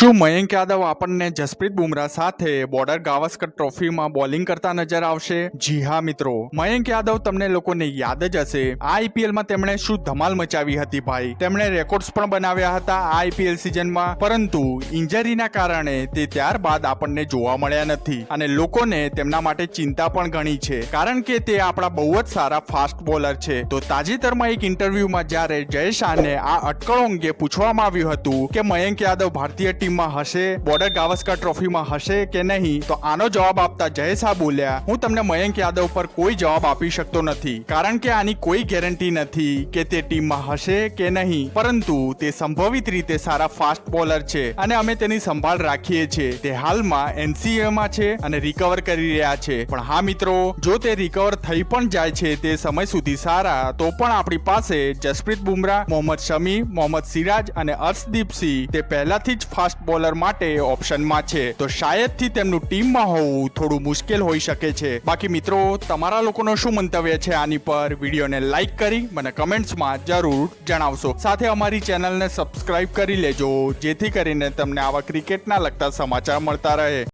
શું મયંક યાદવ આપણને જસપ્રીત બુમરાહ સાથે બોર્ડર ગાવસ્કર ટ્રોફીમાં બોલિંગ કરતા નજર આવશે? જી હા, મિત્રો. મયંક યાદવ તમને લોકોને યાદ જ હશે. આ આઈપીએલમાં તેમણે શું ધમાલ મચાવી હતી ભાઈ? તેમણે રેકોર્ડ્સ પણ બનાવ્યા હતા આ આઈપીએલ સિઝનમાં, પરંતુ ઇન્જરીના કારણે તે ત્યારબાદ આપણને જોવા મળ્યા નથી. અને લોકોને તેમના માટે ચિંતા પણ ઘણી છે. કારણ કે તે આપણા બહુ જ સારા ફાસ્ટ બોલર છે. તો તાજેતરમાં એક ઇન્ટરવ્યુમાં જ્યારે જય શાહને આ અટકળો અંગે પૂછવામાં આવ્યું હતું કે મયંક યાદવ ભારતીય ટીમમાં હશે બોર્ડર ગાવસ્કર ટ્રોફીમાં હશે કે નહીં, તો આનો જવાબ આપતા જય શાહ બોલ્યા, હું તમને મયંક યાદવ પર કોઈ જવાબ આપી શકતો નથી, કારણ કે આની કોઈ ગેરંટી નથી કે તે ટીમમાં હશે કે નહીં, પરંતુ તે સંભવિત રીતે સારા ફાસ્ટ બોલર છે અને અમે તેની સંભાળ રાખીએ છીએ. તે હાલમાં એનસીએ માં છે અને રિકવર કરી રહ્યા છે. પણ હા મિત્રો, જો તે રિકવર થઈ પણ જાય છે તે સમય સુધી સારા, તો પણ આપણી પાસે જસપ્રીત બુમરાહ, મોહમ્મદ શમી, મોહમ્મદ સિરાજ અને અર્શદીપ સિંહ, તે પહેલાથી જ ફાસ્ટ બોલર માટે ઓપ્શનમાં છે. તો શાયદથી તેમનું ટીમમાં હોવું થોડું મુશ્કેલ હોઈ શકે છે. બાકી મિત્રો, તમારા લોકોનો શું મંતવ્ય છે આની પર વિડીયોને લાઈક કરી મને કમેન્ટ્સમાં જરૂર જણાવશો. સાથે અમારી ચેનલને સબસ્ક્રાઇબ કરી લેજો, જેથી કરીને તમને આવા ક્રિકેટના લગતા સમાચાર મળતા રહે.